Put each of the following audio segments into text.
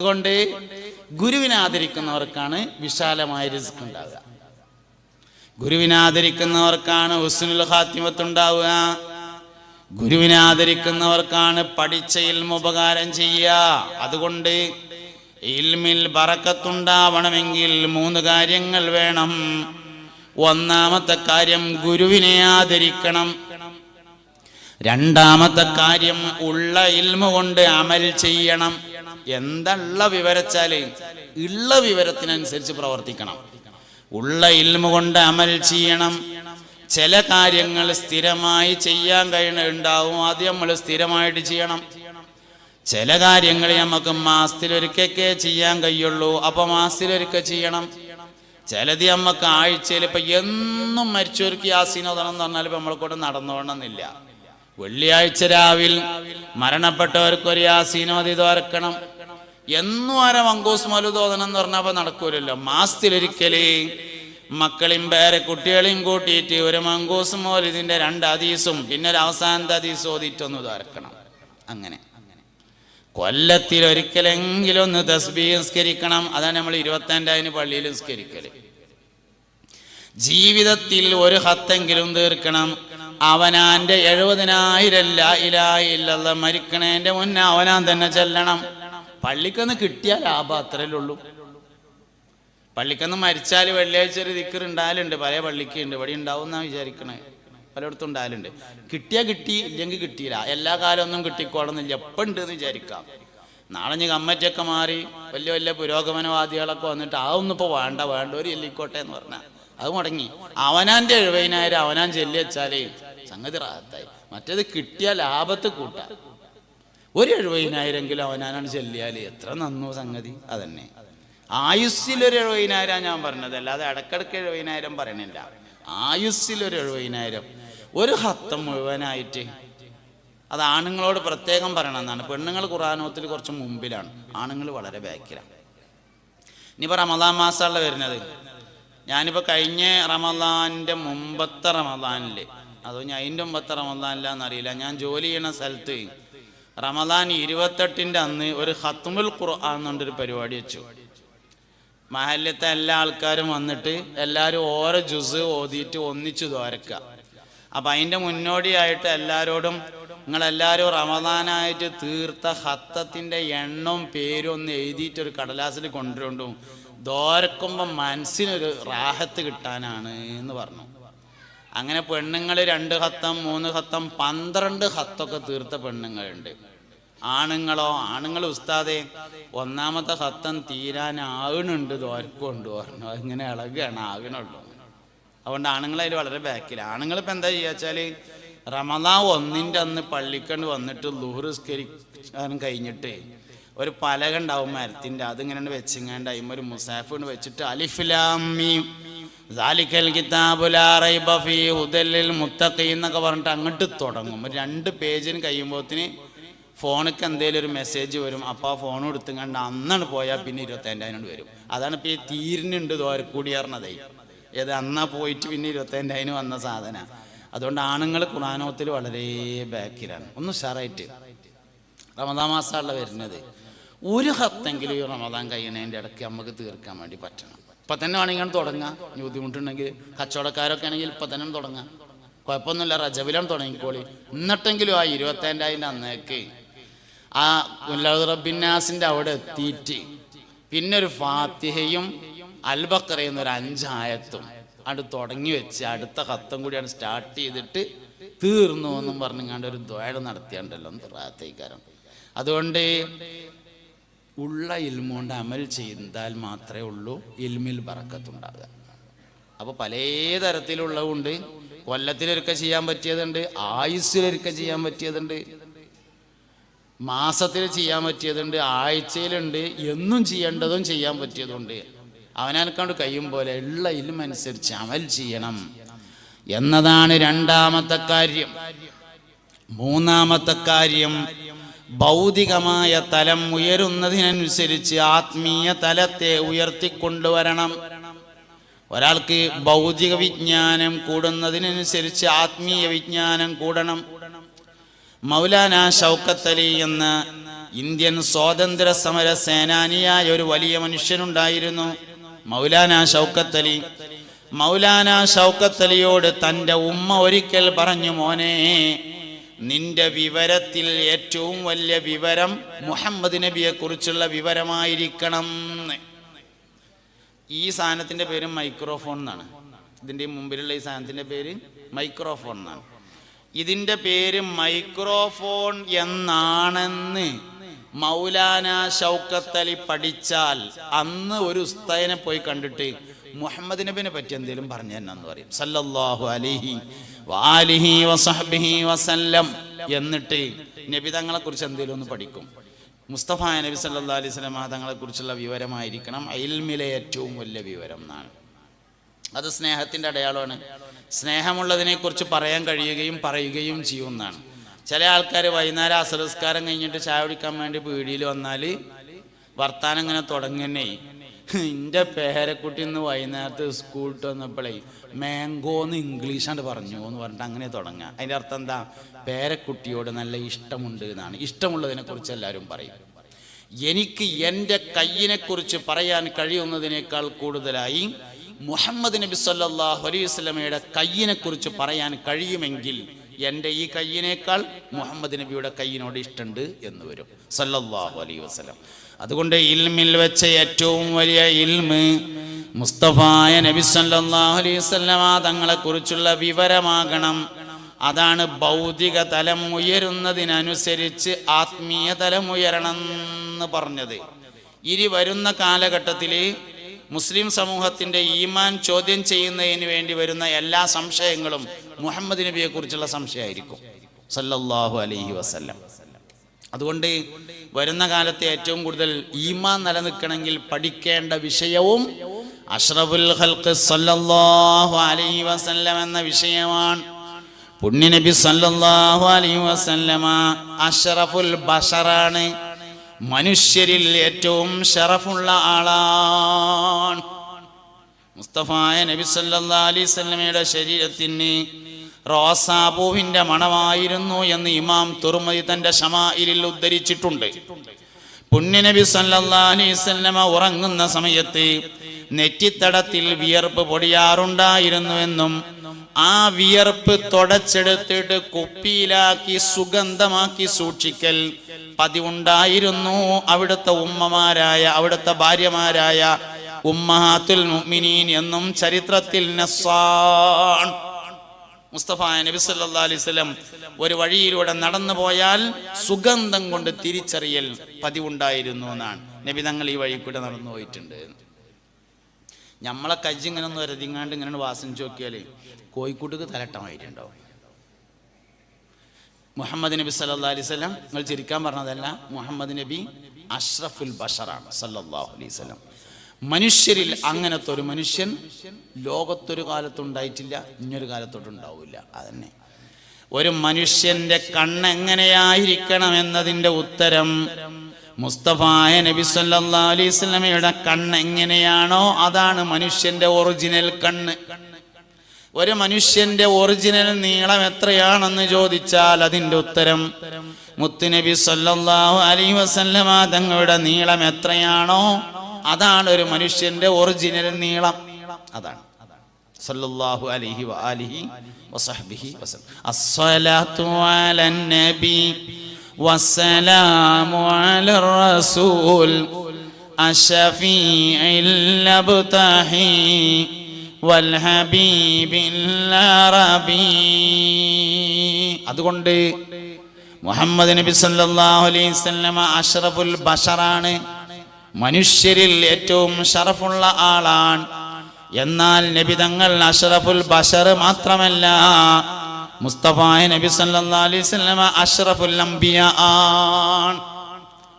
അതുകൊണ്ട് ഗുരുവിനെ ആദരിക്കുന്നവർക്കാണ് വിശാലമായ റിസ്ക് ഉണ്ടാവുക. ഗുരുവിനെ ആദരിക്കുന്നവർക്കാണ് ഹുസ്നുൽ ഖാത്തിമത്ത് ഉണ്ടാവുക. ഗുരുവിനെ ആദരിക്കുന്നവർക്കാണ് പഠിച്ച ഇൽമ ഉപകാരം ചെയ്യുക. അതുകൊണ്ട് ഇൽമിൽ ബറക്കത്തുണ്ടാവണമെങ്കിൽ മൂന്ന് കാര്യങ്ങൾ വേണം. ഒന്നാമത്തെ കാര്യം ഗുരുവിനെ ആദരിക്കണം. രണ്ടാമത്തെ കാര്യം ഉള്ള ഇൽമ കൊണ്ട് അമൽ ചെയ്യണം. എന്തുള്ള വിവരച്ചാൽ ഉള്ള വിവരത്തിനനുസരിച്ച് പ്രവർത്തിക്കണം. ഉള്ള ഇൽമ കൊണ്ട് അമൽ ചെയ്യണം. ചില കാര്യങ്ങൾ സ്ഥിരമായി ചെയ്യാൻ കഴിയുന്നുണ്ടാവും. ആദ്യം നമ്മൾ സ്ഥിരമായിട്ട് ചെയ്യണം. ചില കാര്യങ്ങൾ നമുക്ക് മാസത്തിലൊരിക്കൊക്കെ ചെയ്യാൻ കഴിയുള്ളൂ. അപ്പൊ മാസത്തിലൊരിക്കൽ ചെയ്യണം. ചിലത് നമുക്ക് ആഴ്ചയിൽ ഇപ്പൊ എന്നും മരിച്ചവർക്ക് യാസീനോദനം എന്ന് പറഞ്ഞാൽ ഇപ്പൊ നമ്മളെ കൂടെ നടന്നോണമെന്നില്ല വെള്ളിയാഴ്ച രാവിൽ മരണപ്പെട്ടവർക്ക് ഒരു യാസീനോദി തോരക്കണം എന്നും ആരെ മങ്കൂസ് മലുതോദനം എന്ന് പറഞ്ഞപ്പോ നടക്കൂലല്ലോ. മാസത്തിലൊരിക്കൽ മക്കളെയും പേരെ കുട്ടികളെയും കൂട്ടിയിട്ട് ഒരു മങ്കൂസ് മോലിതിന്റെ രണ്ട് അതീസും പിന്നെ ഒരു അവസാനത്തെ അതീസ് ഓതിയിട്ടൊന്ന് തോരക്കണം അങ്ങനെ. കൊല്ലത്തിൽ ഒരിക്കലെങ്കിലും ഒന്ന് തസ്ബീ നിസ്കരിക്കണം. അതാണ് നമ്മൾ ഇരുപത്തഞ്ചായിന് പള്ളിയിൽ നിസ്കരിക്കൽ. ജീവിതത്തിൽ ഒരു ഹത്തെങ്കിലും തീർക്കണം. അവനാന്റെ എഴുപതിനായിരം ലാ ഇലാഹ ഇല്ലല്ലാഹ് മരിക്കണേന്റെ മുന്നേ അവനാൻ തന്നെ ചെല്ലണം. പള്ളിക്കൊന്ന് കിട്ടിയാൽ ലാഭം അത്രയല്ലേ ഉള്ളൂ പള്ളിക്കൊന്ന് മരിച്ചാൽ വെള്ളിയാഴ്ച ഒരു ദിക്കർ ഉണ്ടായാലുണ്ട് പല പള്ളിക്ക് ഉണ്ട് ഇവിടെ ഉണ്ടാവും എന്നാ വിചാരിക്കണേ. പലയിടത്തും ഉണ്ടായാലുണ്ട് കിട്ടിയാ കിട്ടി ഇല്ലെങ്കിൽ കിട്ടിയില്ല. എല്ലാ കാലം ഒന്നും കിട്ടിക്കോളുന്നില്ല എപ്പം ഉണ്ട് എന്ന് വിചാരിക്കാം. നാളെ ഇനി കമ്മറ്റിയൊക്കെ മാറി വലിയ വലിയ പുരോഗമനവാദികളൊക്കെ വന്നിട്ട് അതൊന്നും ഇപ്പോൾ വേണ്ട വേണ്ട ഒരു എല്ലിക്കോട്ടെ എന്ന് പറഞ്ഞാൽ അത് മുടങ്ങി. അവനാന്റെ എഴുപതിനായിരം അവനാൻ ചെല്ലി വെച്ചാലേ സംഗതി റാഹത്തായി. മറ്റേത് കിട്ടിയ ലാഭത്ത് കൂട്ടാം. ഒരു എഴുപതിനായിരം കിലോ അവനാനാണ് ചെല്ലിയാൽ എത്ര നന്നു സംഗതി. അതന്നെ. ആയുസ്സിൽ ഒരു എഴുപതിനായിരം ഞാൻ പറഞ്ഞത്. അല്ലാതെ ഇടക്കിടക്ക് എഴുപതിനായിരം പറയണില്ല. ആയുസ്സിലൊരു എഴുപതിനായിരം. ഒരു ഹത്തം മുഴുവനായിട്ട് അത് ആണുങ്ങളോട് പ്രത്യേകം പറയണമെന്നാണ്. പെണ്ണുങ്ങൾ ഖുറാനോത്തിൽ കുറച്ച് മുമ്പിലാണ്. ആണുങ്ങൾ വളരെ ബാക്കിലാണ്. ഇനിയിപ്പോൾ റമദാൻ മാസമല്ല വരുന്നത്. ഞാനിപ്പോൾ കഴിഞ്ഞ റമദാന്റെ മുമ്പത്തെ റമദാനിൽ അതോ ഞാൻ അതിന്റെ മുമ്പത്തെ എന്നറിയില്ല. ഞാൻ ജോലി ചെയ്യണ സ്ഥലത്ത് റമദാൻ ഇരുപത്തെട്ടിന്റെ അന്ന് ഒരു ഹത്തുമുൽ ഖുർആൻ എന്നുള്ളൊരു പരിപാടി വെച്ചു. മഹല്ലത്തെ എല്ലാ ആൾക്കാരും വന്നിട്ട് എല്ലാവരും ഓരോ ജുസ് ഓതിയിട്ട് ഒന്നിച്ചു തോരക്കുക അപ്പം അതിന്റെ മുന്നോടിയായിട്ട് എല്ലാവരോടും നിങ്ങളെല്ലാവരും റമദാനായിട്ട് തീർത്ത ഹത്തത്തിന്റെ എണ്ണവും പേരും ഒന്ന് എഴുതിയിട്ട് ഒരു കടലാസിൽ കൊണ്ടുവരുണ്ടും. ദോരക്കുമ്പോൾ മനസ്സിനൊരു റാഹത്ത് കിട്ടാനാണ് എന്ന് പറഞ്ഞു. അങ്ങനെ പെണ്ണുങ്ങൾ രണ്ട് ഹത്തം മൂന്ന് ഹത്തം പന്ത്രണ്ട് ഹത്തൊക്കെ തീർത്ത പെണ്ണുങ്ങളുണ്ട്. ആണുങ്ങളോ? ആണുങ്ങൾ ഉസ്താദെ ഒന്നാമത്തെ ഹത്തം തീരാൻ ആകണുണ്ട് ദോരക്കുണ്ട് പറഞ്ഞു. അതിങ്ങനെ ഇളകുകയാണ് ആകണുള്ളൂ അതുകൊണ്ട് ആണുങ്ങളതിൽ വളരെ ബാക്കിൽ ആണുങ്ങൾ ഇപ്പം എന്താ ചെയ്യുക വെച്ചാൽ റമദാ ഒന്നിന്റെ അന്ന് പള്ളിക്കണ്ട് വന്നിട്ട് ലുഹുറിസ്കരിക്കാനും കഴിഞ്ഞിട്ട് ഒരു പലക ഉണ്ടാവും മരത്തിന്റെ. അതിങ്ങനെ വെച്ചിങ്ങാണ്ട് അതിന്മേൽ മുസാഫ് കൊണ്ട് വെച്ചിട്ട് അലിഫിലാമീം ദാലിക്കൽ കിതാബു ലാ റൈബ ഫീ ഹുദല്ലിൽ മുത്തഖീൻ എന്നൊക്കെ പറഞ്ഞിട്ട് അങ്ങോട്ട് തുടങ്ങും. രണ്ട് പേജിന് കഴിയുമ്പോത്തിന് ഫോണിക്ക് എന്തെങ്കിലും ഒരു മെസ്സേജ് വരും. അപ്പോൾ ആ ഫോൺ എടുത്തുകൊണ്ട് അന്നാണ് പോയാൽ പിന്നെ ഇരുപത്തഞ്ചായിരം വരും. അതാണ് ഇപ്പോൾ ഈ തീരിനുണ്ട് ദോരക്കൂടി അറിഞ്ഞതേ ഏത് അന്നാ പോയിട്ട് പിന്നെ ഇരുപത്തഞ്ചായിരം വന്ന സാധന. അതുകൊണ്ട് ആണുങ്ങൾ ഖുറാനോത്തിൽ വളരെ ബാക്കിലാണ്. ഒന്ന് ഉഷാറായിട്ട്. റമദാ മാസമാണല്ലോ വരുന്നത്. ഒരു ഹത്തെങ്കിലും ഈ റമദാൻ കഴിയണതിന്റെ ഇടയ്ക്ക് നമുക്ക് തീർക്കാൻ വേണ്ടി പറ്റണം. ഇപ്പം തന്നെ വേണമെങ്കിൽ തുടങ്ങാം. ഇനി ബുദ്ധിമുട്ടുണ്ടെങ്കിൽ കച്ചവടക്കാരൊക്കെ ആണെങ്കിൽ ഇപ്പം തന്നെ തുടങ്ങാം. കുഴപ്പമൊന്നുമില്ല റജബിലാണ് തുടങ്ങിക്കോളി. എന്നിട്ടെങ്കിലും ആ ഇരുപത്തേന്റെ അന്നേക്ക് ആ ഉല്ലാദ് റബ്ബിന്നാസിന്റെ അവിടെ എത്തിയിട്ട് പിന്നെ ഒരു ഫാത്തിഹയും അൽബക്കറയും ഒരു അഞ്ചായത്തും അത് തുടങ്ങി വെച്ച് അടുത്ത കത്തം കൂടിയാണ് സ്റ്റാർട്ട് ചെയ്തിട്ട് തീർന്നു എന്നും പറഞ്ഞുകൊണ്ട് ഒരു ദ്വാഴ നടത്തിയാണ്ടല്ലോ റാത്തേക്കാരം അതുകൊണ്ട് ഉള്ള ഇൽമുകൊണ്ട് അമൽ ചെയ്താൽ മാത്രമേ ഉള്ളൂ ഇൽമിൽ ബറക്കത്തുണ്ടാകുക അപ്പോൾ പല തരത്തിലുള്ളതുണ്ട്. കൊല്ലത്തിലൊരുക്ക ചെയ്യാൻ പറ്റിയതുണ്ട് ആയുസ്സിലൊരുക്ക ചെയ്യാൻ പറ്റിയതുണ്ട് മാസത്തിൽ ചെയ്യാൻ പറ്റിയതുണ്ട് ആഴ്ചയിലുണ്ട് എന്നും ചെയ്യേണ്ടതും ചെയ്യാൻ പറ്റിയതുണ്ട്. അവനക്കാണ്ട് കഴിയും പോലെ ഉള്ള ഇൽമനുസരിച്ച് അമൽ ചെയ്യണം എന്നതാണ് രണ്ടാമത്തെ കാര്യം. മൂന്നാമത്തെ കാര്യം ഭൗതികമായ തലം ഉയരുന്നതിനനുസരിച്ച് ആത്മീയ തലത്തെ ഉയർത്തിക്കൊണ്ടുവരണം. ഒരാൾക്ക് ഭൗതിക വിജ്ഞാനം കൂടുന്നതിനനുസരിച്ച് ആത്മീയ വിജ്ഞാനം കൂടണം. മൗലാന ഷൗക്കത്ത് അലി എന്ന ഇന്ത്യൻ സ്വാതന്ത്ര്യ സമര സേനാനിയായ ഒരു വലിയ മനുഷ്യനുണ്ടായിരുന്നു. മൗലാന ഷൗക്കത്ത് അലി. മൗലാന ഷൗക്കത്ത് അലിയോട് തന്റെ ഉമ്മ ഒരിക്കൽ പറഞ്ഞു മോനെ നിന്റെ വിവരത്തിൽ ഏറ്റവും വലിയ വിവരം മുഹമ്മദ് നബിയെ കുറിച്ചുള്ള വിവരമായിരിക്കണം ഈ സാധനത്തിന്റെ പേര് മൈക്രോഫോൺ എന്നാണ്. ഇതിന്റെ മുമ്പിലുള്ള ഈ സാധനത്തിന്റെ പേര് മൈക്രോഫോൺ എന്നാണ്. ഇതിന്റെ പേര് മൈക്രോഫോൺ എന്നാണെന്ന് മൗലാന ഷൗക്കത്ത് അലി പഠിച്ചാൽ അന്ന് ഒരു ഉസ്താദിനെ പോയി കണ്ടിട്ട് മുഹമ്മദ് നബിനെ പറ്റി എന്തെങ്കിലും പറഞ്ഞു തന്നെന്ന് പറയും. സല്ലല്ലാഹു അലൈഹി വാലിഹി വസഹബിഹി വസല്ലം എന്നിട്ട് നബി തങ്ങളെ കുറിച്ച് എന്തെങ്കിലും ഒന്ന് പഠിക്കും. മുസ്തഫ നബി സല്ലാ അലൈഹി സ്വലം തങ്ങളെ കുറിച്ചുള്ള വിവരമായിരിക്കണം. അയിൽമിലെ ഏറ്റവും വലിയ വിവരം എന്നാണ്. അത് സ്നേഹത്തിന്റെ അടയാളമാണ്. സ്നേഹമുള്ളതിനെ കുറിച്ച് പറയാൻ കഴിയുകയും പറയുകയും ചെയ്യുന്നതാണ് ചില ആൾക്കാർ വൈകുന്നേരം അസരസ്കാരം കഴിഞ്ഞിട്ട് ചായ കുടിക്കാൻ വേണ്ടി പീടിയിൽ വന്നാൽ വർത്താനം ഇങ്ങനെ തുടങ്ങുന്നേ. എന്റെ പേരക്കുട്ടി ഇന്ന് വൈകുന്നേരത്ത് സ്കൂളിട്ട് വന്നപ്പോഴേ മാംഗോന്ന് ഇംഗ്ലീഷാണ്ട് പറഞ്ഞു എന്ന് പറഞ്ഞിട്ട് അങ്ങനെ തുടങ്ങുക. അതിന്റെ അർത്ഥം എന്താ? പേരക്കുട്ടിയോട് നല്ല ഇഷ്ടമുണ്ട് എന്നാണ്. ഇഷ്ടമുള്ളതിനെ കുറിച്ച് എല്ലാവരും പറയും. എനിക്ക് എന്റെ കയ്യിനെ കുറിച്ച് പറയാൻ കഴിയുന്നതിനേക്കാൾ കൂടുതലായി മുഹമ്മദ് നബി സല്ലാഹു അലൈഹി കയ്യിനെ കുറിച്ച് പറയാൻ കഴിയുമെങ്കിൽ എന്റെ ഈ കയ്യിനേക്കാൾ മുഹമ്മദ് നബിയുടെ കയ്യിനോട് ഇഷ്ടമുണ്ട് എന്ന് വരും. സല്ലല്ലാഹു അലൈഹി വസല്ലം. അതുകൊണ്ട് ഇൽമിൽ വെച്ച ഏറ്റവും വലിയ ഇൽമ് മുസ്തഫായ നബി സല്ലല്ലാഹു അലൈഹി വസല്ലമ തങ്ങളെക്കുറിച്ചുള്ള വിവരമാകണം. അതാണ് ഭൗതിക തലം ഉയരുന്നതിനനുസരിച്ച് ആത്മീയ തലം ഉയരണം എന്ന് പറഞ്ഞത്. ഇനി വരുന്ന കാലഘട്ടത്തിൽ മുസ്ലിം സമൂഹത്തിന്റെ ഈമാൻ ചോദ്യം ചെയ്യുന്നതിന് വേണ്ടി വരുന്ന എല്ലാ സംശയങ്ങളും മുഹമ്മദ് നബിയെ കുറിച്ചുള്ള സംശയമായിരിക്കും. സല്ലല്ലാഹു അലൈഹി വസല്ലം. അതുകൊണ്ട് വരുന്ന കാലത്തെ ഏറ്റവും കൂടുതൽ ഈമാൻ നിലനിൽക്കണമെങ്കിൽ പഠിക്കേണ്ട വിഷയവും അഷ്റഫുൽ ഹൽക്ക് സല്ലല്ലാഹു അലൈഹി വസല്ലം എന്ന വിഷയമാണ്. പുണ്യനബി സല്ലല്ലാഹു അലൈഹി വസല്ലമ അഷ്റഫുൽ ബഷറാണ്. മനുഷ്യരിൽ ഏറ്റവും ഷറഫുള്ള ആളാണ്. മുസ്തഫായ നബി സല്ലാ അലൈഹി വസല്ലമയുടെ ശരീരത്തിന് റോസാപൂവിന്റെ മണമായിരുന്നു എന്ന് ഇമാം തുർമതി തന്റെ ഷമായിലിൽ ഉദ്ധരിച്ചിട്ടുണ്ട്. പുണ്യനബി സല്ലാ അലൈഹി വസല്ലമ ഉറങ്ങുന്ന സമയത്ത് നെറ്റിത്തടത്തിൽ വിയർപ്പ് പൊടിയാറുണ്ടായിരുന്നുവെന്നും ആ വിയർപ്പ് തുടച്ചെടുത്തിട്ട് കുപ്പിയിലാക്കി സുഗന്ധമാക്കി സൂക്ഷിക്കൽ. പതിവുണ്ടായിരുന്നു അവിടുത്തെ ഉമ്മമാരായ അവിടുത്തെ ഭാര്യമാരായ ഉമ്മഹാത്തുൽ മുഅ്മിനീൻ എന്നും ചരിത്രത്തിൽ നസ്സാണ് മുസ്തഫ നബി സല്ലല്ലാഹു അലൈഹി വസല്ലം ഒരു വഴിയിലൂടെ നടന്നു പോയാൽ സുഗന്ധം കൊണ്ട് തിരിച്ചറിയൽ പതിവുണ്ടായിരുന്നു എന്നാണ്. നബി തങ്ങൾ ഈ വഴി കൂടെ നടന്നു പോയിട്ടുണ്ട്. നമ്മളെ കജ്ജ് ഇങ്ങനെ ഒന്ന് വരതിങ്ങാണ്ട് ഇങ്ങനെ വാസന നോക്കിയാൽ കോഴിക്കോട്ടുക്ക് തലട്ടമായിട്ടുണ്ടോ മുഹമ്മദ് നബി സല്ലാ അലൈഹി നിങ്ങൾ ചിരിക്കാൻ പറഞ്ഞതല്ല മുഹമ്മദ് നബി അഷ്റഫുൽ ബഷറാണ് സല്ലല്ലാഹു അലൈഹി മനുഷ്യരിൽ അങ്ങനത്തെ ഒരു മനുഷ്യൻ ലോകത്തൊരു കാലത്തുണ്ടായിട്ടില്ല ഇനിയൊരു കാലത്തോട്ടുണ്ടാവില്ല. അതന്നെ. ഒരു മനുഷ്യന്റെ കണ്ണെങ്ങനെയായിരിക്കണം എന്നതിന്റെ ഉത്തരം മുസ്തഫായ നബി സല്ലാ അലൈഹി കണ്ണ് എങ്ങനെയാണോ അതാണ് മനുഷ്യന്റെ ഒറിജിനൽ കണ്ണ് കണ്ണ്. ഒരു മനുഷ്യന്റെ ഒറിജിനൽ നീളം എത്രയാണെന്ന് ചോദിച്ചാൽ അതിന്റെ ഉത്തരം മുത്തുനബി സല്ലാഹു അലൈഹി വസല്ലമ തങ്ങളുടെ നീളം എത്രയാണോ അതാണ് ഒരു മനുഷ്യന്റെ ഒറിജിനൽ നീളം. അതാണ്. സല്ലല്ലാഹു അലൈഹി വആലിഹി വസഹ്ബിഹി വസല്ലം. അസ്സലാത്തു അലൻ നബി വസ്സലാമു അലർ റസൂൽ അശഫീഇൽ ലബ്തഹി അതുകൊണ്ട് മുഹമ്മദ് നബി സല്ലല്ലാഹു അലൈഹി വസല്ലമ അഷ്റഫുൽ ബഷറാണ് മനുഷ്യരിൽ ഏറ്റവും ഷറഫുള്ള ആളാണ്. എന്നാൽ നബി തങ്ങൾ അഷ്റഫുൽ ബഷർ മാത്രമല്ല മുസ്തഫായ നബി സല്ലല്ലാഹു അലൈഹി വസല്ലമ അഷ്റഫുൽ അംബിയ ആണ്.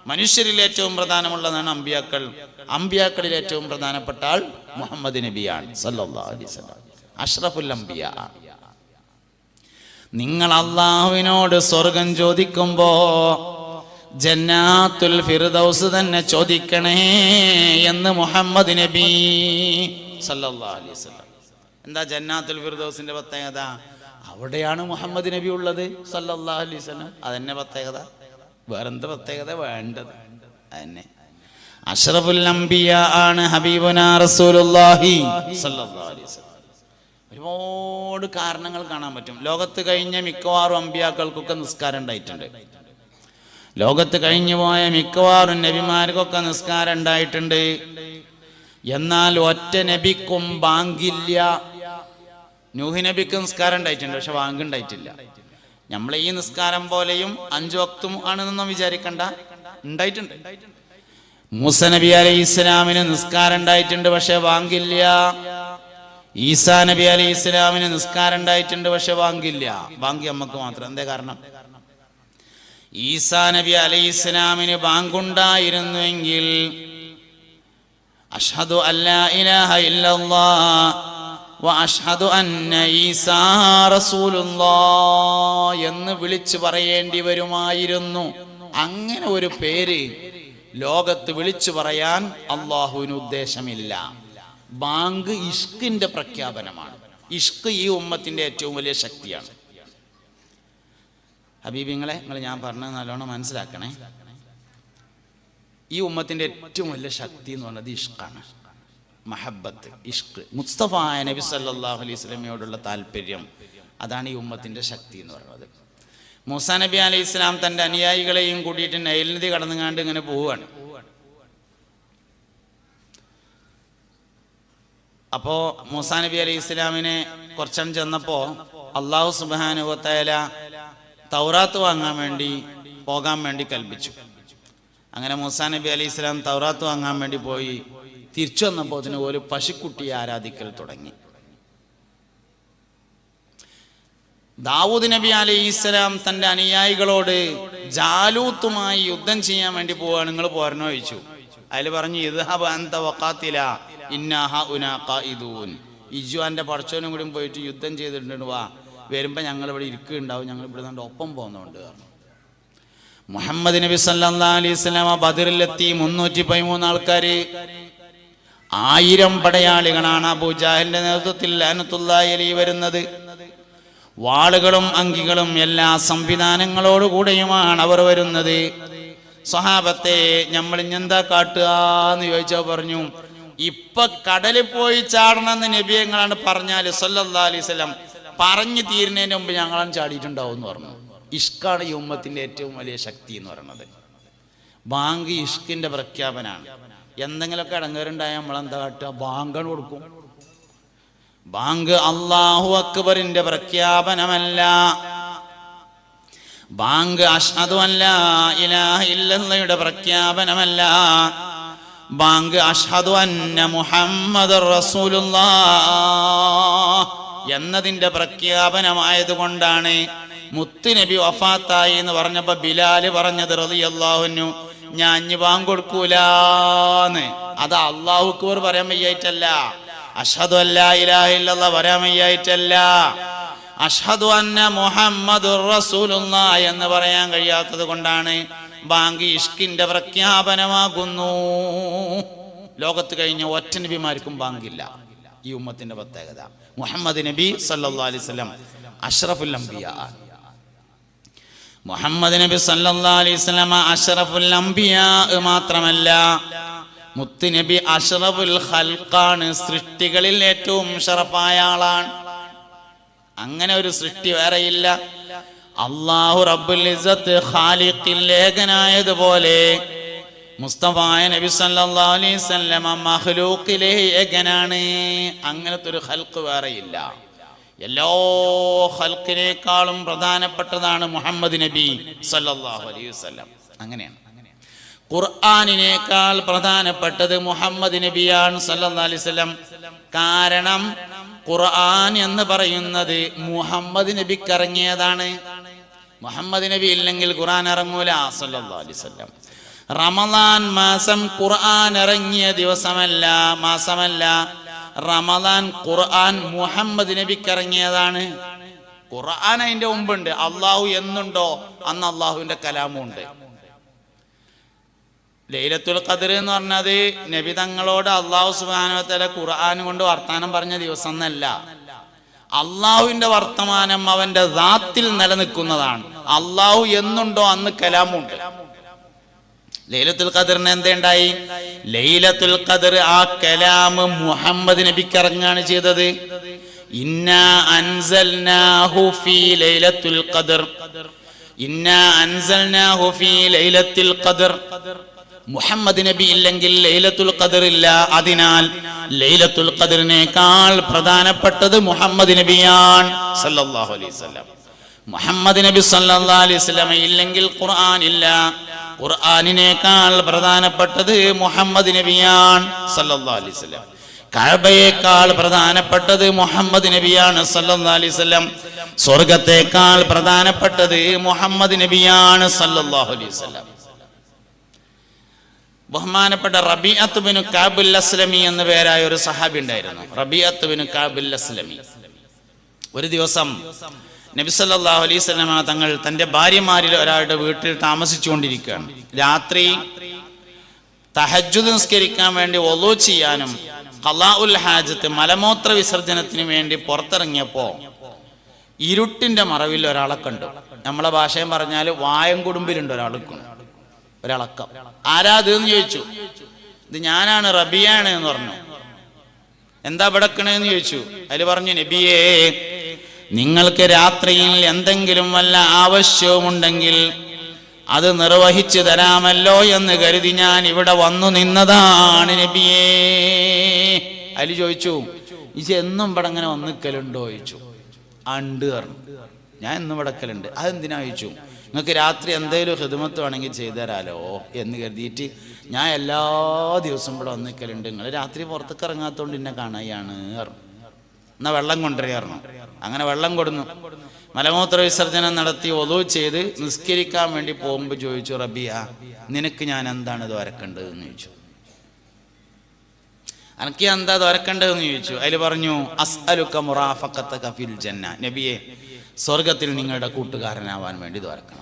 മനുഷ്യരിൽ ഏറ്റവും പ്രധാനമുള്ളതാണ് അമ്പിയാക്കൾ. അമ്പിയാക്കളിൽ ഏറ്റവും പ്രധാനപ്പെട്ട ആൾ മുഹമ്മദ് നബിയാണ് വസല്ലം. അഷ്റഫുൽ അംബിയ. നിങ്ങൾ അള്ളാഹുവിനോട് സ്വർഗം ചോദിക്കുമ്പോ ജന്നാത്തുൽ ഫിർദൗസ് തന്നെ ചോദിക്കണേ എന്ന് മുഹമ്മദ് നബി അലൈഹി വസല്ലം. എന്താ ജന്നാത്തുൽ ഫിർദൗസിന്റെ പ്രത്യേകത? അവിടെയാണ് മുഹമ്മദ് നബി ഉള്ളത് സല്ലല്ലാഹു അലൈഹി വസല്ലം. അതന്നെ പ്രത്യേകത? വേറെന്ത് പ്രത്യേകത? വേണ്ടത്. അതന്നെ. അഷറഫുൽ അംബിയ ആണ് ഹബീബുന റസൂലുള്ളാഹി സല്ലല്ലാഹു അലൈഹി വസല്ലം. ഒരുപാട് കാരണങ്ങൾ കാണാൻ പറ്റും. ലോകത്ത് കഴിഞ്ഞ മിക്കവാറും അമ്പിയാക്കൾക്കൊക്കെ നിസ്കാരം ഉണ്ടായിട്ടുണ്ട്. ലോകത്ത് കഴിഞ്ഞു പോയ മിക്കവാറും നബിമാർക്കൊക്കെ നിസ്കാരം ഉണ്ടായിട്ടുണ്ട്. എന്നാൽ ഒറ്റ നബിക്കും ബാങ്കില്ല. നൂഹി നബിക്ക് നിസ്കാരം ഉണ്ടായിട്ടുണ്ട് പക്ഷെ ബാങ്ക് ഉണ്ടായിട്ടില്ല. നമ്മളെ ഈ നിസ്കാരം പോലെയും അഞ്ചു വക്തും ആണെന്നൊന്നും വിചാരിക്കണ്ട. ഉണ്ടായിട്ടുണ്ട്. മൂസ നബി അലൈഹി ഇസ്ലാമിന് നിസ്കാരം ഉണ്ടായിട്ടുണ്ട് പക്ഷെ വാങ്ങില്ല ഈസാ നബി അലൈഹി ഇസ്ലാമിന് നിസ്കാരം ഉണ്ടായിട്ടുണ്ട് പക്ഷെ വാങ്ങില്ല വാങ്ങി നമുക്ക് മാത്രം. എന്തേ കാരണം? ഈസാ നബി അലൈഹി ഇസ്ലാമിന് ബാങ്കുണ്ടായിരുന്നുവെങ്കിൽ അഷ്ഹദു അല്ലാ ഇലാഹ ഇല്ലല്ലാഹ് വ അഷ്ഹദു അന്ന ഈസാ റസൂലുള്ളാഹ് എന്ന് വിളിച്ചു പറയേണ്ടി വരുമായിരുന്നു. അങ്ങനെ ഒരു പേര് ലോകത്ത് വിളിച്ചു പറയാൻ അള്ളാഹുവിന് ഉദ്ദേശമില്ല. ബാങ്ക് ഇഷ്കിന്റെ പ്രഖ്യാപനമാണ്. ഇഷ്ക് ഈ ഉമ്മത്തിന്റെ ഏറ്റവും വലിയ ശക്തിയാണ്. ഹബീബിങ്ങളെ നിങ്ങൾ ഞാൻ പറഞ്ഞത് നല്ലോണം മനസ്സിലാക്കണേ. ഈ ഉമ്മത്തിന്റെ ഏറ്റവും വലിയ ശക്തി എന്ന് പറഞ്ഞത് ഇഷ്കാണ്. മഹബത്ത് ഇഷ്ക്. മുസ്തഫ നബി സല്ലാഹു അലൈഹി സ്വലമയോടുള്ള താല്പര്യം. അതാണ് ഈ ഉമ്മത്തിന്റെ ശക്തി എന്ന് പറയുന്നത്. മൂസാ നബി അലൈഹി ഇസ്ലാം തന്റെ അനുയായികളെയും കൂടിയിട്ട് നൈൽ നദി കടന്നുകാണ്ട് ഇങ്ങനെ പോവുകയാണ്. അപ്പോ മൂസാ നബി അലൈഹി ഇസ്ലാമിനെ കുറച്ചം ചെന്നപ്പോ അള്ളാഹു സുബാനുവത്തല തൗറാത്ത് വാങ്ങാൻ വേണ്ടി പോകാൻ വേണ്ടി കൽപ്പിച്ചു. അങ്ങനെ മൂസാ നബി അലൈഹി ഇസ്ലാം തൗറാത്ത് വാങ്ങാൻ വേണ്ടി പോയി. തിരിച്ചു വന്നപ്പോൾ അതിന് ഒരു പശുക്കുട്ടിയെ ആരാധിക്കൽ തുടങ്ങി. ദാവൂദ് നബി അലൈഹി ഇസ്ലാം തന്റെ അനുയായികളോട് ജാലൂത്തുമായി യുദ്ധം ചെയ്യാൻ വേണ്ടി പോവാണ് നിങ്ങൾ പോരണോ ചോദിച്ചു. അതിൽ പറഞ്ഞു ഇദ്ഹബ് പടച്ചോനും കൂടി പോയിട്ട് യുദ്ധം ചെയ്തിട്ടുണ്ട് വാ വരുമ്പോ ഞങ്ങൾ ഇവിടെ ഇരിക്കുന്നുണ്ടാവും. ഞങ്ങൾ ഇവിടെ നിന്ന് ഒപ്പം പോകുന്നുണ്ട്. കാരണം മുഹമ്മദ് നബി സല്ലാ അലൈഹി സ്വലാം ബദറിലെത്തി. മുന്നൂറ്റി പതിമൂന്ന് ആൾക്കാര് ആയിരം പടയാളികളാണ് അബൂജാഹിന്റെ നേതൃത്വത്തിൽ അനത്തുല്ലായലി വരുന്നത്. വാളുകളും അങ്കികളും എല്ലാ സംവിധാനങ്ങളോടുകൂടെയുമാണ് അവർ വരുന്നത്. സ്വഹാബത്തെ നമ്മൾ ഇഞ്ഞെന്താ കാട്ടുക എന്ന് ചോദിച്ചാൽ പറഞ്ഞു ഇപ്പൊ കടലിൽ പോയി ചാടണമെന്ന് നബിയങ്ങളാണ് പറഞ്ഞാൽ സല്ലാ അലൈഹി വസല്ലം പറഞ്ഞു തീരുന്നതിന് മുമ്പ് ഞങ്ങളാണ് ചാടിയിട്ടുണ്ടാവും എന്ന് പറഞ്ഞു. ഇഷ്കാണ് യുമ്മത്തിന്റെ ഏറ്റവും വലിയ ശക്തി എന്ന് പറയുന്നത്. ബാങ്ക് ഇഷ്കിന്റെ പ്രഖ്യാപനാണ് എന്തെങ്കിലുമൊക്കെ ഇടങ്ങേറുണ്ടായാൽ നമ്മളെന്താ കാട്ടുക? ബാങ്ക് കൊടുക്കും. ബാങ്ക് അള്ളാഹു അക്ബറിന്റെ പ്രഖ്യാപനമല്ല. ബാങ്ക് അഷ്ഹദു അല്ല ഇലാഹ ഇല്ലല്ലയുടെ പ്രഖ്യാപനമല്ല. ബാങ്ക് അഷ്ഹദു അന്ന മുഹമ്മദ് എന്നതിന്റെ പ്രഖ്യാപനമായത് കൊണ്ടാണ് മുത്തുനബി വഫാത്തായി എന്ന് പറഞ്ഞപ്പോ ബിലാൽ പറഞ്ഞത് റളിയല്ലാഹുന്നു ഞാൻ ഇനി ബാങ്ക് കൊടുക്കൂലാന്ന് അത് അള്ളാഹുക്കൂർ പറയാൻ വയ്യായിട്ടല്ല. അഷ്ഹദു അല്ലാ പറയാൻ വയ്യായിട്ടല്ല. അഷ്ഹദു അന്ന മുഹമ്മദ് റസൂലുള്ള എന്ന് പറയാൻ കഴിയാത്തത് കൊണ്ടാണ് ബാങ്ക് ഇഷ്കിന്റെ പ്രഖ്യാപനമാകുന്നു. ലോകത്ത് കഴിഞ്ഞ ഒറ്റ നബിമാർക്കും ബാങ്കില്ല. ഈ ഉമ്മത്തിന്റെ പ്രത്യേകത. മുഹമ്മദ് നബി സല്ലാ അലൈഹി വസല്ലം അഷ്റഫുൽ മുഹമ്മദ് നബി സല്ലല്ലാഹു അലൈഹി വസല്ലം അഷ്റഫുൽ അംബിയ മാത്രമല്ല മുത്തുനബി നബി അഷ്റഫുൽ ഖൽഖാണ് സൃഷ്ടികളിൽ ഏറ്റവും ഷറഫായ ആളാണ്. അങ്ങനെ ഒരു സൃഷ്ടി വേറെയില്ല. അള്ളാഹു റബ്ബുൽ ഇസ്സത്ത് ഖാലിഖിൽ ലേഖനായതുപോലെ മുസ്തഫായ നബി അലൈഹി വസല്ലമ മഖ്ലൂഖിലെ ഏകനാണ്. അങ്ങനത്തെ ഒരു ഖൽഖ് വേറെയില്ല. എല്ലാ ഹൽക്കിനേക്കാളും പ്രധാനപ്പെട്ടതാണ് മുഹമ്മദ് നബി സല്ലാഹു അലൈഹി വസ്ലം അങ്ങനെയാണ്. ഖുർആാനിനേക്കാൾ പ്രധാനപ്പെട്ടത് മുഹമ്മദ് നബിയാണ് അലൈഹി വസല്ലം. കാരണം ഖുർആൻ എന്ന് പറയുന്നത് മുഹമ്മദ് നബിക്ക് ഇറങ്ങിയതാണ് മുഹമ്മദ് നബി ഇല്ലെങ്കിൽ ഖുർആൻ ഇറങ്ങൂല അലൈഹി വസല്ലം. റമദാൻ മാസം ഖുർആൻ ഇറങ്ങിയ ദിവസമല്ല മാസമല്ല. റമദാൻ ഖുർആൻ മുഹമ്മദ് നബിക്ക് ഇറങ്ങിയതാണ് ഖുർആൻ അതിന്റെ മുമ്പുണ്ട്. അള്ളാഹു എന്നുണ്ടോ? അന്ന് അള്ളാഹുവിന്റെ കലാമും ഉണ്ട് ലൈലത്തുൽ ഖദർ എന്ന് പറഞ്ഞത് നബി തങ്ങളോട് അള്ളാഹു സുബാനുവത്തല ഖുർആൻ കൊണ്ട് വർത്താനം പറഞ്ഞ ദിവസം എന്നല്ല. അള്ളാഹുവിന്റെ വർത്തമാനം അവന്റെ ദാത്തിൽ നിലനിൽക്കുന്നതാണ്. അള്ളാഹു എന്നുണ്ടോ? അന്ന് കലാമുണ്ട്. ലൈലത്തുൽ ഖദറിന് എന്തുണ്ടായി? ലൈലത്തുൽ ഖദർ ആ കലാം മുഹമ്മദ് നബിക്ക് ഇറങ്ങാണ് ചെയ്തത്. ഇന്നാ അൻസൽനാഹു ഫീ ലൈലത്തുൽ ഖദർ. ഇന്നാ അൻസൽനാഹു ഫീ ലൈലത്തുൽ ഖദർ. മുഹമ്മദ് നബി ഇല്ലെങ്കിൽ ലൈലത്തുൽ ഖദർ ഇല്ല. അതിനാൽ ലൈലത്തുൽ ഖദറിനേക്കാൾ പ്രധാനപ്പെട്ടത് മുഹമ്മദ് നബിയാണ്. സല്ലല്ലാഹു അലൈഹി വസല്ലം. മുഹമ്മദ് നബി സല്ലല്ലാഹു അലൈഹി വസല്ലം ഇല്ലെങ്കിൽ ഖുർആൻ ഇല്ല. ഖുർആനിനേക്കാൾ പ്രധാനപ്പെട്ടത് മുഹമ്മദ് നബിയാണ് സല്ലല്ലാഹു അലൈഹി വസല്ലം. കഅബയേക്കാൾ പ്രധാനപ്പെട്ടത് മുഹമ്മദ് നബിയാണ് സല്ലല്ലാഹു അലൈഹി വസല്ലം. സ്വർഗത്തേക്കാൾ പ്രധാനപ്പെട്ടത് മുഹമ്മദ് നബിയാണ് സല്ലല്ലാഹു അലൈഹി വസല്ലം. ബഹുമാനപ്പെട്ട റബിഅത്ത് ബിൻ കാബുൽ അസ്ലമി എന്ന പേരായ ഒരു സഹാബി ഉണ്ടായിരുന്നു. Rabiah bin Kabul Aslami. ഒരു ദിവസം നബി സല്ലല്ലാഹു അലൈഹി വസല്ലമ തങ്ങൾ തന്റെ ഭാര്യമാരിൽ ഒരാളുടെ വീട്ടിൽ താമസിച്ചുകൊണ്ടിരിക്കുകയാണ്. രാത്രി തഹജ്ജുദ് നിസ്കരിക്കാൻ വേണ്ടി ഒലോ ചെയ്യാനും കലാ ഉൽ ഹാജത്ത് മലമൂത്ര വിസർജനത്തിന് വേണ്ടി പുറത്തിറങ്ങിയപ്പോ ഇരുട്ടിന്റെ മറവിൽ ഒരാളെ കണ്ടു. നമ്മളെ ഭാഷയും പറഞ്ഞാൽ വായം കുടുംബിലുണ്ട് ഒരാൾക്ക് ഒരളക്കം. ആരാ അത് എന്ന് ചോദിച്ചു. ഇത് ഞാനാണ് റബിയാണ് എന്ന് പറഞ്ഞു. എന്താ വിടക്കണെന്ന് ചോദിച്ചു. അതിൽ പറഞ്ഞു നബിയേ നിങ്ങൾക്ക് രാത്രിയിൽ എന്തെങ്കിലും വല്ല ആവശ്യവുമുണ്ടെങ്കിൽ അത് നിർവഹിച്ചു തരാമല്ലോ എന്ന് കരുതി ഞാൻ ഇവിടെ വന്നു നിന്നതാണ് നബിയേ. അലി ചോദിച്ചു ഇജ് എന്നും ഇവിടെ അങ്ങനെ വന്നിക്കലുണ്ടോ ചോദിച്ചു. അണ്ട് പറഞ്ഞു. ഞാൻ എന്നും വിടക്കലുണ്ട് അതെന്തിനാ ചോദിച്ചു? നിങ്ങൾക്ക് രാത്രി എന്തെങ്കിലും ഹിതമത്ത് വേണമെങ്കിൽ ചെയ്തു തരാലോ? എന്ന് കരുതിയിട്ട് ഞാൻ എല്ലാ ദിവസവും ഇവിടെ വന്നിക്കലുണ്ട് നിങ്ങൾ രാത്രി പുറത്തേക്ക് ഇറങ്ങാത്തോണ്ട് എന്നെ കാണുകയാണ്. പറഞ്ഞു എന്നാ വെള്ളം കൊണ്ടുവരികയായിരുന്നു അങ്ങനെ വെള്ളം കൊടുന്നു. മലമൂത്ര വിസർജനം നടത്തി ഒതു ചെയ്ത് നിസ്കരിക്കാൻ വേണ്ടി പോകുമ്പോൾ ചോദിച്ചു റബിയ നിനക്ക് ഞാൻ എന്താണ് ഇത് വരക്കേണ്ടത് എന്ന് ചോദിച്ചു. അനക്ക് എന്താ തുരക്കേണ്ടതെന്ന് ചോദിച്ചു. അതിൽ പറഞ്ഞു അസ്അലുക്ക മുറാഫക്കത്ത കഫിൽ ജന്ന നബിയെ സ്വർഗത്തിൽ നിങ്ങളുടെ കൂട്ടുകാരനാവാൻ വേണ്ടി പറഞ്ഞു.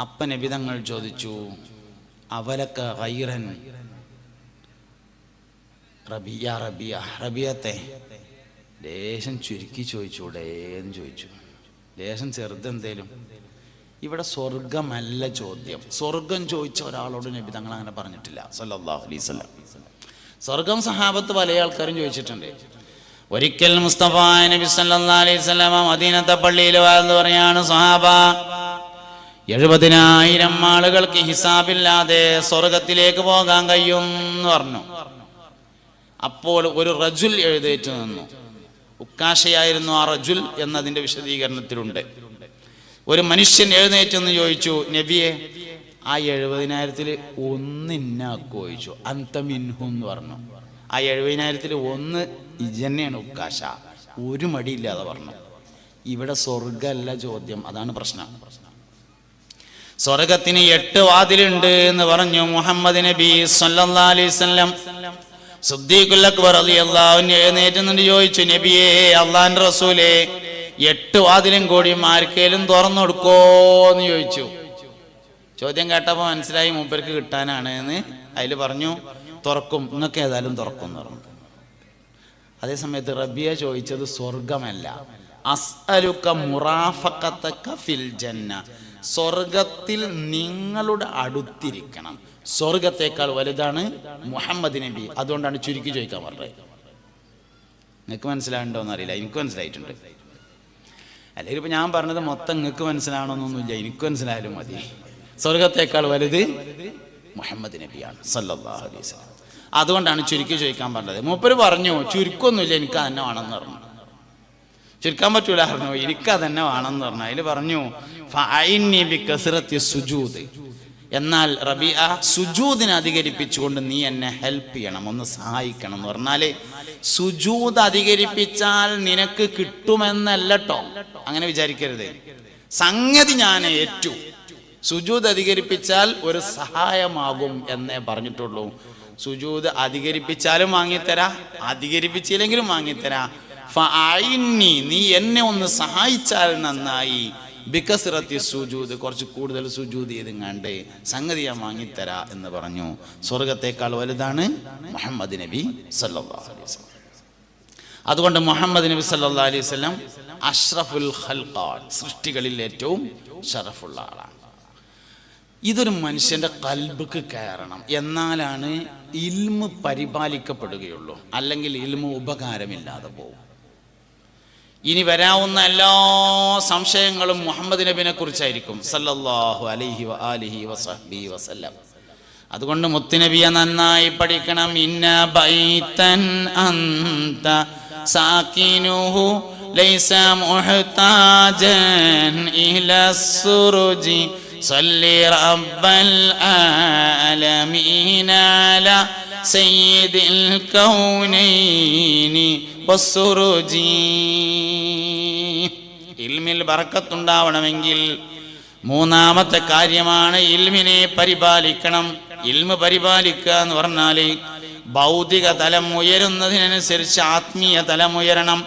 അപ്പ നബി തങ്ങൾ ചോദിച്ചു അവലക്ക റബിയ റബിയ റബിയത്തെ. ലേശം ചുരുക്കി ചോദിച്ചൂടെ എന്ന് ചോദിച്ചു. ലേശം ചെറുതെന്തേലും ഇവിടെ സ്വർഗമല്ല ചോദ്യം. സ്വർഗം ചോദിച്ച ഒരാളോട് നബി തങ്ങൾ അങ്ങനെ പറഞ്ഞിട്ടില്ല. സല്ലല്ലാഹു അലൈഹി വസല്ലം. സ്വർഗം സഹാബത്ത് പല ആൾക്കാരും ചോദിച്ചിട്ടുണ്ട്. ഒരിക്കൽ മുസ്തഫ നബി സല്ലല്ലാഹു അലൈഹി വസല്ലം മദീനത്തെ പള്ളിയിൽ വാഴ്ന്നു പറയാണ് സഹാബ. എഴുപതിനായിരം ആളുകൾക്ക് ഹിസാബില്ലാതെ സ്വർഗത്തിലേക്ക് പോകാൻ കഴിയും എന്ന് പറഞ്ഞു. അപ്പോൾ ഒരു റജുൽ എഴുന്നേറ്റ് നിന്നു. ഉക്കാശയായിരുന്നു ആ റജുൽ എന്നതിന്റെ വിശദീകരണത്തിലുണ്ട്. ഒരു മനുഷ്യൻ എഴുന്നേറ്റ് എന്ന് ചോദിച്ചു നബിയെ ആ എഴുപതിനായിരത്തിൽ ഒന്നിന്നാക്കു ചോദിച്ചു. അന്തമിൻഹു എന്ന് പറഞ്ഞു. ആ എഴുപതിനായിരത്തിൽ ഒന്ന് ഇജന്നെയാണ് ഉക്കാശ. ഒരു മടിയില്ലാതെ പറഞ്ഞു. ഇവിടെ സ്വർഗമല്ല ചോദ്യം. അതാണ് പ്രശ്നം. സ്വർഗത്തിന് എട്ട് വാതിലുണ്ട് എന്ന് പറഞ്ഞു മുഹമ്മദ് നബി സല്ലല്ലാഹു അലൈഹി വസല്ലം. സുദ്ദീഖുൽ അക്ബർ ചോദിച്ചു നബിയേ അള്ളാൻ റസൂലേ എട്ട് വാതിലും കൂടി ആർക്കേലും തുറന്നു കൊടുക്കോന്ന് ചോദിച്ചു. ചോദ്യം കേട്ടപ്പോൾ മനസ്സിലായി മൂപ്പർക്ക് കിട്ടാനാണ് എന്ന്. അതിൽ പറഞ്ഞു തുറക്കും നിങ്ങൾക്ക് ഏതായാലും തുറക്കും എന്ന് പറഞ്ഞു. അതേ സമയത്ത് റബിയ ചോദിച്ചത് സ്വർഗമല്ല അസ്അലുക മുറാഫഖതക ഫിൽ ജന്ന. സ്വർഗത്തിൽ നിങ്ങളുടെ അടുത്തിരിക്കണം. സ്വർഗത്തേക്കാൾ വലുതാണ് മുഹമ്മദ് നബി. അതുകൊണ്ടാണ് ചുരുക്കി ചോദിക്കാൻ പറഞ്ഞത്. നിങ്ങൾക്ക് മനസ്സിലാവുണ്ടോ എന്നറിയില്ല. എനിക്ക് മനസ്സിലായിട്ടുണ്ട്. അല്ലെങ്കിൽ ഇപ്പൊ ഞാൻ പറഞ്ഞത് മൊത്തം നിങ്ങൾക്ക് മനസ്സിലാവണമെന്നൊന്നുമില്ല. എനിക്ക് മനസ്സിലായാലും മതി. സ്വർഗത്തേക്കാൾ വലുത് മുഹമ്മദ് നബിയാണ്. സല്ലാഹു അലൈസ് അതുകൊണ്ടാണ് ചുരുക്കി ചോദിക്കാൻ പറഞ്ഞത്. മൂപ്പര് പറഞ്ഞു ചുരുക്കൊന്നുമില്ല എനിക്ക് തന്നെ വേണമെന്ന് പറഞ്ഞു. ചുരുക്കാൻ പറ്റൂല പറഞ്ഞു. എനിക്ക് അതന്നെ വേണമെന്ന് പറഞ്ഞു. അതിൽ പറഞ്ഞു കസറത്തി സുജൂദ്. എന്നാൽ റബിയ സുജൂദിനെ അധികരിപ്പിച്ചുകൊണ്ട് നീ എന്നെ ഹെൽപ്പ് ചെയ്യണം ഒന്ന് സഹായിക്കണം എന്ന് പറഞ്ഞാൽ സുജൂദ് അധികരിപ്പിച്ചാൽ നിനക്ക് കിട്ടുമെന്നല്ലോ ട്ടോ അങ്ങനെ വിചാരിക്കരുത്. സംഗതി ഞാൻ ഏറ്റു. സുജൂദ് അധികരിപ്പിച്ചാൽ ഒരു സഹായമാകും എന്നേ പറഞ്ഞിട്ടുള്ളൂ. സുജൂദ് അധികരിപ്പിച്ചാലും വാങ്ങിത്തരാ അധികരിപ്പിച്ചില്ലെങ്കിലും വാങ്ങിത്തരാ. നീ എന്നെ ഒന്ന് സഹായിച്ചാൽ നന്നായി. ബിക്കസിറത്തി സുജൂദ് കുറച്ച് കൂടുതൽ സുജൂദ് ചെയ്തെങ്ങാണ്ട് സംഗതി ഞാൻ വാങ്ങിത്തരാ എന്ന് പറഞ്ഞു. സ്വർഗത്തേക്കാൾ വലുതാണ് മുഹമ്മദ് നബി വസല്ലം. അതുകൊണ്ട് മുഹമ്മദ് നബി സല്ലാ അലൈഹി സ്വലം അഷ്റഫുൽ സൃഷ്ടികളിൽ ഏറ്റവും ഷറഫുള്ള ആളാണ്. ഇതൊരു മനുഷ്യന്റെ കൽബക്ക് കയറണം. എന്നാലാണ് ഇൽമ് പരിപാലിക്കപ്പെടുകയുള്ളൂ. അല്ലെങ്കിൽ ഇൽമ് ഉപകാരമില്ലാതെ പോകും. ഇനി വരാവുന്ന എല്ലാ സംശയങ്ങളും മുഹമ്മദ് നബിനെ കുറിച്ചായിരിക്കും. സല്ലല്ലാഹു അലൈഹി വ ആലിഹി വസഹബി വസല്ലം അതുകൊണ്ട് മുത്തുനബിയെ നന്നായി പഠിക്കണം. ഇന്ന ബൈത്തൻ അന്ത സാക്കിനുഹു ലൈസ മുഹ്താജൻ ഇല സുറുജി. സല്ലി റബ്ബൽ ആലമീന അലാ സയ്യിദിൽ കൗനൈനി ഇൽമിൽ ബറക്കത്തുണ്ടാവണമെങ്കിൽ മൂന്നാമത്തെ കാര്യമാണ് ഇൽമിനെ പരിപാലിക്കണം. ഇൽമ പരിപാലിക്കുക എന്ന് പറഞ്ഞാൽ ഭൗതിക തലം ഉയരുന്നതിനനുസരിച്ച് ആത്മീയ തലം ഉയരണം.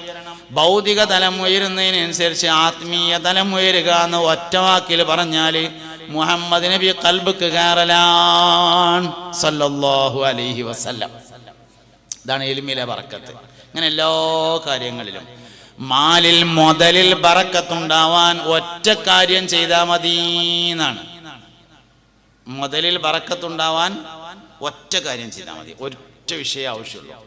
ഭൗതിക തലം ഉയരുന്നതിനനുസരിച്ച് ആത്മീയ തലം ഉയരുക എന്ന് ഒറ്റ വാക്കിൽ പറഞ്ഞാൽ മുഹമ്മദ് നബി കൽബക്ക് കയറലാൻ സല്ലല്ലാഹു അലൈഹി വസല്ലം. ഇതാണ് എലിമിലെ ബറക്കത്ത്. അങ്ങനെ എല്ലാ കാര്യങ്ങളിലും. മാലിൽ മുതലിൽ ബറക്കത്തുണ്ടാവാൻ ഒറ്റ കാര്യം ചെയ്താൽ മതി എന്നാണ് മുതലിൽ ബറക്കത്തുണ്ടാവാൻ ഒറ്റ കാര്യം ചെയ്താൽ മതി. ഒറ്റ വിഷയം ആവശ്യമുള്ളൂ.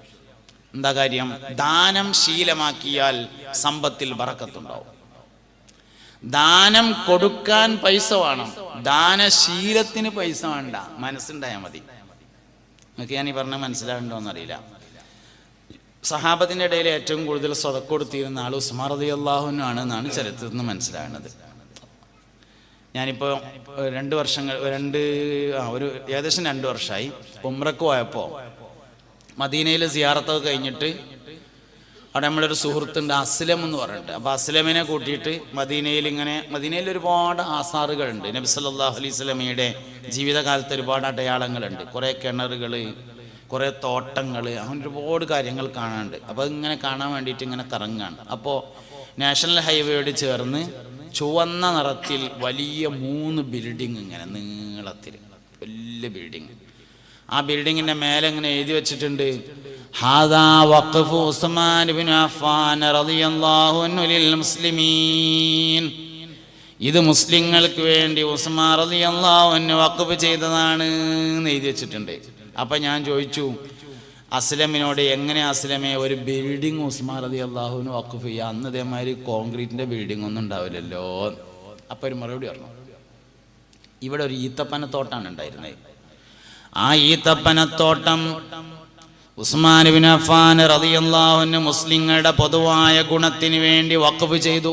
എന്താ കാര്യം? ദാനം ശീലമാക്കിയാൽ സമ്പത്തിൽ ബറക്കത്തുണ്ടാവും. ദാനം കൊടുക്കാൻ പൈസ വേണം. ദാനശീലത്തിന് പൈസ വേണ്ട. മനസ്സുണ്ടായാൽ മതി. നിങ്ങൾക്ക് ഞാൻ ഈ പറഞ്ഞ മനസ്സിലാവുണ്ടോന്ന് അറിയില്ല സഹാബത്തിന്റെ ഇടയിൽ ഏറ്റവും കൂടുതൽ സ്വതക്ക് കൊടുത്തിരുന്ന ആൾ ഉസ്മാർ അലി അള്ളാഹുനാണ് എന്നാണ് ചരിത്രത്തിൽ നിന്ന് മനസ്സിലാകുന്നത്. ഞാനിപ്പോൾ രണ്ട് വർഷങ്ങൾ രണ്ട് ആ ഒരു ഏകദേശം രണ്ട് വർഷമായി ഉമ്രക്ക് പോയപ്പോൾ മദീനയിൽ സിയാറത്തൊക്കെ കഴിഞ്ഞിട്ട് അവിടെ നമ്മളൊരു സുഹൃത്തുണ്ട് അസ്ലം എന്ന് പറഞ്ഞിട്ട്. അപ്പോൾ അസ്ലമിനെ കൂട്ടിയിട്ട് മദീനയിൽ ഇങ്ങനെ മദീനയിൽ ഒരുപാട് ആസാറുകളുണ്ട്. നബി സല്ലല്ലാഹു അലൈഹി ജീവിതകാലത്ത് ഒരുപാട് അടയാളങ്ങളുണ്ട്. കുറേ കിണറുകൾ കുറേ തോട്ടങ്ങൾ അങ്ങനെ ഒരുപാട് കാര്യങ്ങൾ കാണാനുണ്ട്. അപ്പോൾ ഇങ്ങനെ കാണാൻ വേണ്ടിയിട്ട് ഇങ്ങനെ കറങ്ങാണ്. അപ്പോൾ നാഷണൽ ഹൈവേയോട് ചേർന്ന് ചുവന്ന നിറത്തിൽ വലിയ മൂന്ന് ബിൽഡിംഗ് ഇങ്ങനെ നീളത്തിൽ വലിയ ബിൽഡിംഗ് ആ ബിൽഡിങ്ങിന്റെ മേലെ ഇങ്ങനെ എഴുതി വെച്ചിട്ടുണ്ട് ഹാദാ വഖഫ് ഉസ്മാൻ റളിയല്ലാഹു അൻഹു ലിൽ മുസ്ലിമീൻ. ഇത് മുസ്ലിങ്ങൾക്ക് വേണ്ടി ഉസ്മാൻ റളിയല്ലാഹു അൻഹു വഖഫ് ചെയ്തതാണ് എന്ന് എഴുതി വെച്ചിട്ടുണ്ട്. അപ്പൊ ഞാൻ ചോദിച്ചു അസ്ലമിനോട് എങ്ങനെ അസ്ലമെ ഒരു ബിൽഡിംഗ് ഉസ്മാൻ റതി അള്ളാഹുവിന് വഖഫ് ചെയ്യുക അന്ന് ഇതേമാതിരി കോൺക്രീറ്റിന്റെ ബിൽഡിംഗ് ഒന്നും ഉണ്ടാവില്ലല്ലോ. അപ്പോൾ ഒരു മറുപടി പറഞ്ഞു. ഇവിടെ ഒരു ഈത്തപ്പനത്തോട്ടാണ് ഉണ്ടായിരുന്നത്. ആ ഈത്തപ്പനത്തോട്ടം ഉസ്മാൻ ബിൻ അഫാൻ റളിയല്ലാഹുവിന് മുസ്ലിങ്ങളുടെ പൊതുവായ ഗുണത്തിന് വേണ്ടി വഖഫ് ചെയ്തു.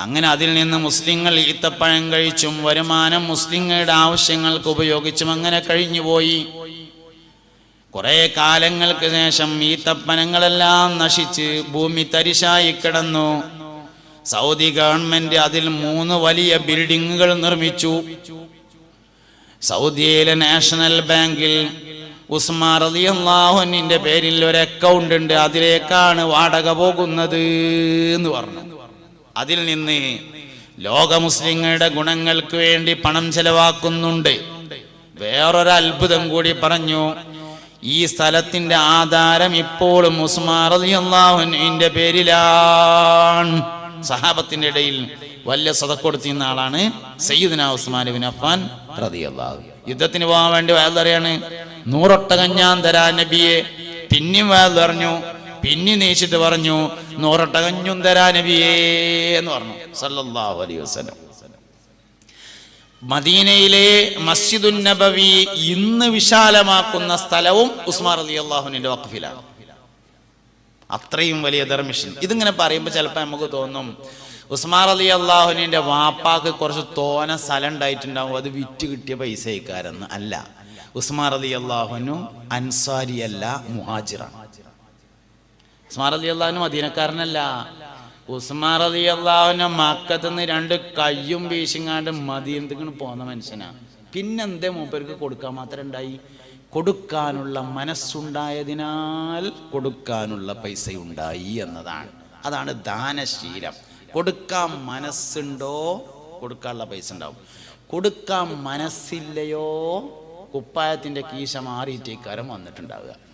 അങ്ങനെ അതിൽ നിന്ന് മുസ്ലിങ്ങൾ ഈത്തപ്പഴം കഴിച്ചും വരുമാനം മുസ്ലിങ്ങളുടെ ആവശ്യങ്ങൾക്ക് ഉപയോഗിച്ചും അങ്ങനെ കഴിഞ്ഞുപോയി കുറെ കാലങ്ങൾക്ക് ശേഷം ഈത്തപ്പനങ്ങളെല്ലാം നശിച്ച് ഭൂമി തരിശായി കിടന്നു. സൗദി ഗവൺമെന്റ് അതിൽ മൂന്ന് വലിയ ബിൽഡിങ്ങുകൾ നിർമ്മിച്ചു. സൗദിയിലെ നാഷണൽ ബാങ്കിൽ ഉസ്മാർ അലിയാഹുനിന്റെ പേരിൽ ഒരു അക്കൗണ്ട് ഉണ്ട്. അതിലേക്കാണ് വാടക പോകുന്നത് എന്ന് പറഞ്ഞു. അതിൽ നിന്ന് ലോക മുസ്ലിങ്ങളുടെ ഗുണങ്ങൾക്ക് വേണ്ടി പണം ചെലവാക്കുന്നുണ്ട്. വേറൊരു അത്ഭുതം കൂടി പറഞ്ഞു ഈ സ്ഥലത്തിന്റെ ആധാരം ഇപ്പോഴും ഉസ്മാർ അലിയല്ലാഹുവിന്റെ പേരിലാണ്. സഹാബത്തിന്റെ ഇടയിൽ വലിയ സതക്കൊടുത്തിരുന്ന ആളാണ് സയ്യിദ്ന ഉസ്മാൻ ബിൻ അഫ്ഫാൻ റളിയല്ലാഹു. യുദ്ധത്തിന് പോകാൻ വേണ്ടി വയലറിയാണ് നൂറൊട്ടകം ഞാൻ തരാ നബിയെ പിന്നെയും വയലറിഞ്ഞു പിന്നെ നീച്ചിട്ട് പറഞ്ഞു നൂറൊട്ടകഞ്ഞും തരാ നബിയേ എന്ന് പറഞ്ഞു. സല്ലല്ലാഹു അലൈഹി വസല്ലം. മദീനയിലെ മസ്ജിദുൻ നബവി ഇന്ന് വിശാലമാക്കുന്ന സ്ഥലവും ഉസ്മാർ അലി അള്ളാഹുനിന്റെ വഖഫിലാണ്. അത്രയും വലിയ ധർമ്മിഷൻ ഇതിങ്ങനെ പറയുമ്പോൾ ചിലപ്പോൾ നമുക്ക് തോന്നും ഉസ്മാർ അലി അള്ളാഹുനിന്റെ വാപ്പാക്ക് കുറച്ച് തോന സ്ഥലം ഉണ്ടായിട്ടുണ്ടാവും അത് വിറ്റ് കിട്ടിയ പൈസ ഇക്കാരെന്ന് അല്ല ഉസ്മാർ അലി അള്ളാഹുനു അൻസാരി അല്ല മുഹാജിറാണ്. ഉസ്മാർ അലി അള്ളാഹുനും മദീനക്കാരനല്ല. ഉസ്മാർ അലി അള്ളാഹുവിനെ മക്കത്തുനിന്ന് രണ്ട് കയ്യും വീശിങ്ങാണ്ട് മദീനത്തേക്ക് പോകുന്ന മനുഷ്യനാ. പിന്നെന്തേ മൂപ്പർക്ക് കൊടുക്കാൻ മാത്രം ഉണ്ടായി കൊടുക്കാനുള്ള മനസ്സുണ്ടായതിനാൽ കൊടുക്കാനുള്ള പൈസ ഉണ്ടായി എന്നതാണ്. അതാണ് ദാനശീലം. കൊടുക്കാൻ മനസ്സുണ്ടോ? കൊടുക്കാനുള്ള പൈസ ഉണ്ടാവും കൊടുക്കാൻ മനസ്സില്ലയോ? കുപ്പായത്തിന്റെ കീശ മാറിയിട്ടേക്കാരം വന്നിട്ടുണ്ടാവുക.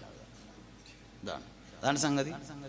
ഇതാണ് അതാണ് സംഗതി